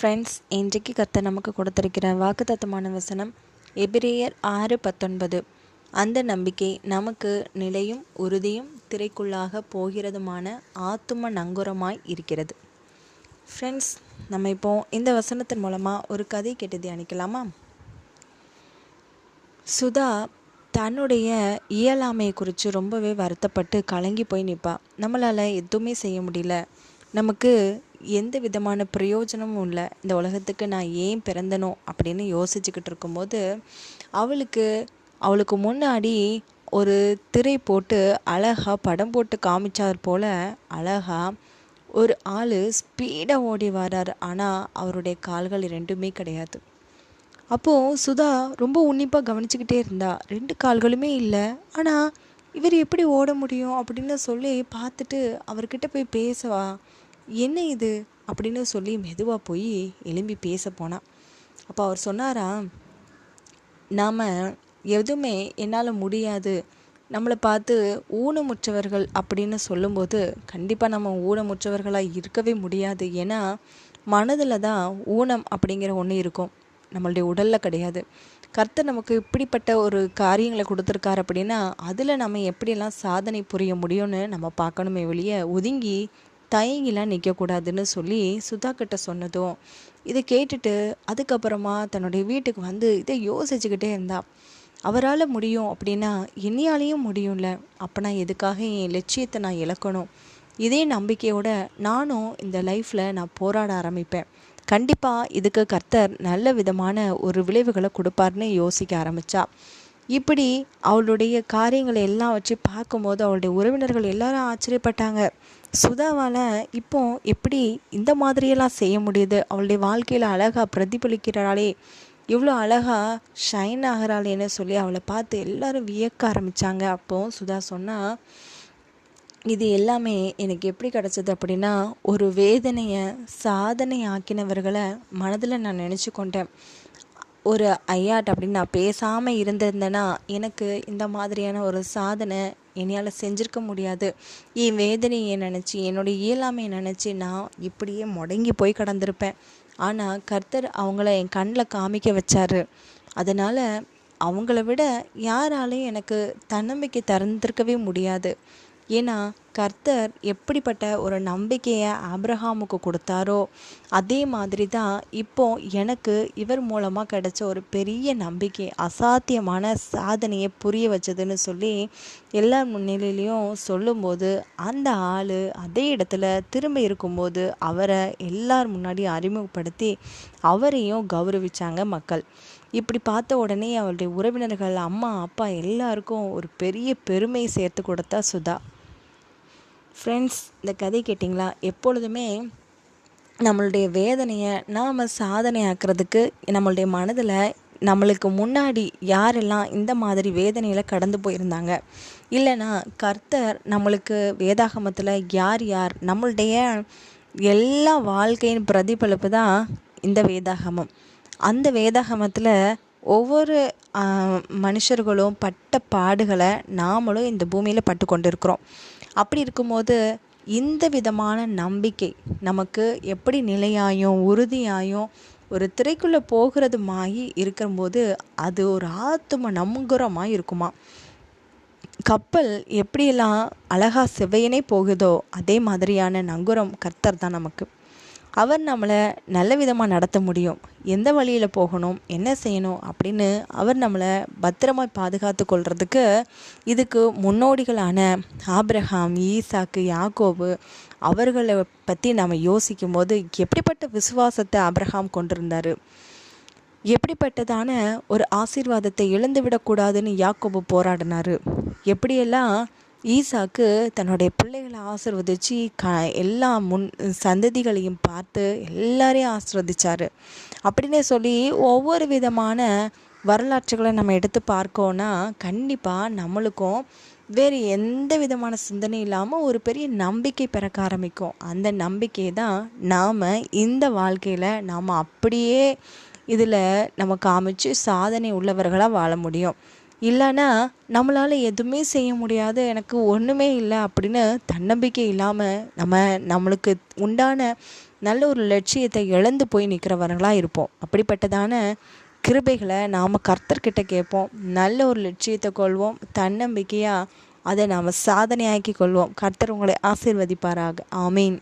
Friends இன்றைக்கு கத்த நமக்கு கொடுத்திருக்கிற வாக்குத்தத்தமான வசனம் எபிரேயர் ஆறு பத்தொன்பது. அந்த நம்பிக்கை நமக்கு நிலையும் உறுதியும் திரைக்குள்ளாக போகிறதுமான ஆத்தும நங்குரமாய் இருக்கிறது. ஃப்ரெண்ட்ஸ் நம்ம இப்போ இந்த வசனத்தின் மூலமாக ஒரு கதை கேட்டு தியானிக்கலாமா? சுதா தன்னுடைய இயலாமையை குறித்து ரொம்பவே வருத்தப்பட்டு கலங்கி போய் நிற்பா நம்மளால் எதுவுமே செய்ய முடியல. நமக்கு எந்த விதமான பிரயோஜனமும் இல்லை. இந்த உலகத்துக்கு நான் ஏன் பிறந்தனோ அப்படின்னு யோசிச்சுக்கிட்டு இருக்கும்போது அவளுக்கு அவளுக்கு முன்னாடி ஒரு திரை போட்டு அழகாக படம் போட்டு காமிச்சார் போல அழகாக ஒரு ஆள் ஸ்பீடாக ஓடி வரார். ஆனால் அவருடைய கால்கள் ரெண்டுமே கிடையாது. அப்போது சுதா ரொம்ப உன்னிப்பாக கவனிச்சுக்கிட்டே இருந்தா. ரெண்டு கால்களுமே இல்லை. ஆனால் இவர் எப்படி ஓட முடியும் அப்படின்னு சொல்லி பார்த்துட்டு அவர்கிட்ட போய் பேசவா. என்ன இது? அப்படின்னு சொல்லி மெதுவாக போய் எழும்பி பேச போனான் அப்போ அவர் சொன்னாரா நாம் எதுவுமே என்னால் முடியாது. நம்மளை பார்த்து ஊனமுற்றவர்கள் அப்படின்னு சொல்லும்போது கண்டிப்பாக நம்ம ஊனமுற்றவர்களாக இருக்கவே முடியாது. ஏன்னா மனதில் தான் ஊனம் அப்படிங்கிற ஒன்று இருக்கும். நம்மளுடைய உடலில் கிடையாது. கர்த்தர் நமக்கு இப்படிப்பட்ட ஒரு காரியங்களை கொடுத்துருக்காரு அப்படின்னா அதில் நம்ம எப்படியெல்லாம் சாதனை புரிய முடியும்னு நம்ம பார்க்கணுமே வெளியே ஒதுங்கி தயங்கிலாம் நிற்கக்கூடாதுன்னு சொல்லி சுதா கிட்ட சொன்னதும் இதை கேட்டுட்டு அதுக்கப்புறமா தன்னுடைய வீட்டுக்கு வந்து இதை யோசிச்சுக்கிட்டே இருந்தா. அவரால் முடியும் அப்படின்னா என்னையாலேயும் முடியும்ல. அப்போ நான் எதுக்காக என் லட்சியத்தை நான் இழக்கணும்? இதே நம்பிக்கையோட நானும் இந்த லைஃப்பில் நான் போராட ஆரம்பிப்பேன். கண்டிப்பாக இதுக்கு கர்த்தர் நல்ல விதமான ஒரு விளைவுகளை கொடுப்பார்னு யோசிக்க ஆரம்பித்தா இப்படி அவளுடைய காரியங்களை எல்லாம் வச்சு பார்க்கும்போது அவளுடைய உறவினர்கள் எல்லாரும் ஆச்சரியப்பட்டாங்க. சுதாவால் இப்போ எப்படி இந்த மாதிரியெல்லாம் செய்ய முடியுது? அவளுடைய வாழ்க்கையில் அழகாக பிரதிபலிக்கிறாளே. இவ்வளோ அழகாக ஷைன் ஆகிறாளேன்னு சொல்லி அவளை பார்த்து எல்லாரும் வியக்க ஆரம்பித்தாங்க அப்போ சுதா சொன்னால் இது எல்லாமே எனக்கு எப்படி கிடச்சது அப்படின்னா ஒரு வேதனையை சாதனை ஆக்கினவர்களை மனதில் நான் நினச்சி கொண்டேன். ஒரு ஐயாட் அப்படின்னு நான் பேசாமல் இருந்திருந்தேன்னா எனக்கு இந்த மாதிரியான ஒரு சாதனை என்னையால் செஞ்சிருக்க முடியாது. என் வேதனையை நினச்சி என்னுடைய இயலாமையை நினச்சி நான் இப்படியே முடங்கி போய் கடந்திருப்பேன். ஆனால் கர்த்தர் அவங்கள என் கண்ணில் காமிக்க வச்சாரு. அதனால் அவங்கள விட யாராலையும் எனக்கு தன்னம்பிக்கை திறந்திருக்கவே முடியாது. ஏன்னா கர்த்தர் எப்படிப்பட்ட ஒரு நம்பிக்கையை ஆப்ரஹாமுக்கு கொடுத்தாரோ அதே மாதிரி தான் இப்போ எனக்கு இவர் மூலமாக கிடைச்ச ஒரு பெரிய நம்பிக்கை அசாத்தியமான சாதனையை புரிய வச்சதுன்னு சொல்லி எல்லார் முன்னிலையிலையும் சொல்லும்போது அந்த ஆள் அதே இடத்துல திரும்ப இருக்கும்போது அவரை எல்லார் முன்னாடி அறிமுகப்படுத்தி அவரையும் கௌரவிச்சாங்க மக்கள். இப்படி பார்த்த உடனே அவளுடைய உறவினர்கள் அம்மா அப்பா எல்லாருக்கும் ஒரு பெரிய பெருமை சேர்த்து கொடுத்தா சுதா. ஃப்ரெண்ட்ஸ் இந்த கதை கேட்டிங்களா? எப்பொழுதுமே நம்மளுடைய வேதனையை நாம் சாதனை ஆக்கிறதுக்கு நம்மளுடைய மனதில் நம்மளுக்கு முன்னாடி யாரெல்லாம் இந்த மாதிரி வேதனையில் கடந்து போயிருந்தாங்க? இல்லைனா கர்த்தர் நம்மளுக்கு வேதாகமத்தில் யார் யார் நம்மளுடைய எல்லா வாழ்க்கையின் பிரதிபலிப்பு தான் இந்த வேதாகமம். அந்த வேதாகமத்தில் ஒவ்வொரு மனுஷர்களும் பட்ட பாடுகளை நாமளும் இந்த பூமியில் பட்டு கொண்டு இருக்கிறோம் அப்படி இருக்கும்போது இந்த விதமான நம்பிக்கை நமக்கு எப்படி நிலையாயும் உறுதியாயும் ஒரு திரைக்குள்ளே போகிறதுமாயி இருக்கும்போது அது ஒரு ஆத்தும நம்புகிறமாக இருக்குமா? கப்பல் எப்படியெல்லாம் அழகாக செவ்வையனே போகுதோ அதே மாதிரியான நங்குரம் கர்த்தர் தான் நமக்கு. அவர் நம்மளை நல்ல விதமாக நடத்த முடியும். எந்த வழியில் போகணும் என்ன செய்யணும் அப்படின்னு அவர் நம்மளை பத்திரமாய் பாதுகாத்து கொள்றதுக்கு இதுக்கு முன்னோடிகளான ஆப்ரஹாம் ஈசாக்கு யாக்கோபு அவர்களை பற்றி நம்ம யோசிக்கும் போது எப்படிப்பட்ட விசுவாசத்தை ஆப்ரஹாம் கொண்டிருந்தார்? எப்படிப்பட்டதான ஒரு ஆசீர்வாதத்தை இழந்து விடக்கூடாதுன்னு யாக்கோபு போராடினார்? எப்படியெல்லாம் ஈசாக்கு தன்னுடைய பிள்ளைகளை ஆசிர்வதிச்சு க எல்லா முன் சந்ததிகளையும் பார்த்து எல்லாரையும் ஆசிர்வதிச்சார். அப்படின்னு சொல்லி ஒவ்வொரு விதமான வரலாற்றுகளை நம்ம எடுத்து பார்க்கோன்னா கண்டிப்பாக நம்மளுக்கும் வேறு எந்த விதமான சிந்தனை இல்லாமல் ஒரு பெரிய நம்பிக்கை பிறக்க ஆரம்பிக்கும். அந்த நம்பிக்கை தான் நாம் இந்த வாழ்க்கையில் நாம் அப்படியே இதில் நம்ம காமிச்சு சாதனை உள்ளவர்களாக வாழ முடியும். இல்லைன்னா நம்மளால் எதுவுமே செய்ய முடியாது எனக்கு ஒன்றுமே இல்லை அப்படின்னு தன்னம்பிக்கை இல்லாமல் நம்ம நம்மளுக்கு உண்டான நல்ல ஒரு லட்சியத்தை இழந்து போய் நிற்கிறவர்களாக இருப்போம். அப்படிப்பட்டதான கிருபைகளை நாம் கர்த்தர்கிட்ட கேட்போம். நல்ல ஒரு லட்சியத்தை கொள்வோம். தன்னம்பிக்கையாக அதை நாம் சாதனையாக்கி கொள்வோம். கர்த்தர் உங்களை ஆசீர்வதிப்பாராக. ஆமீன்.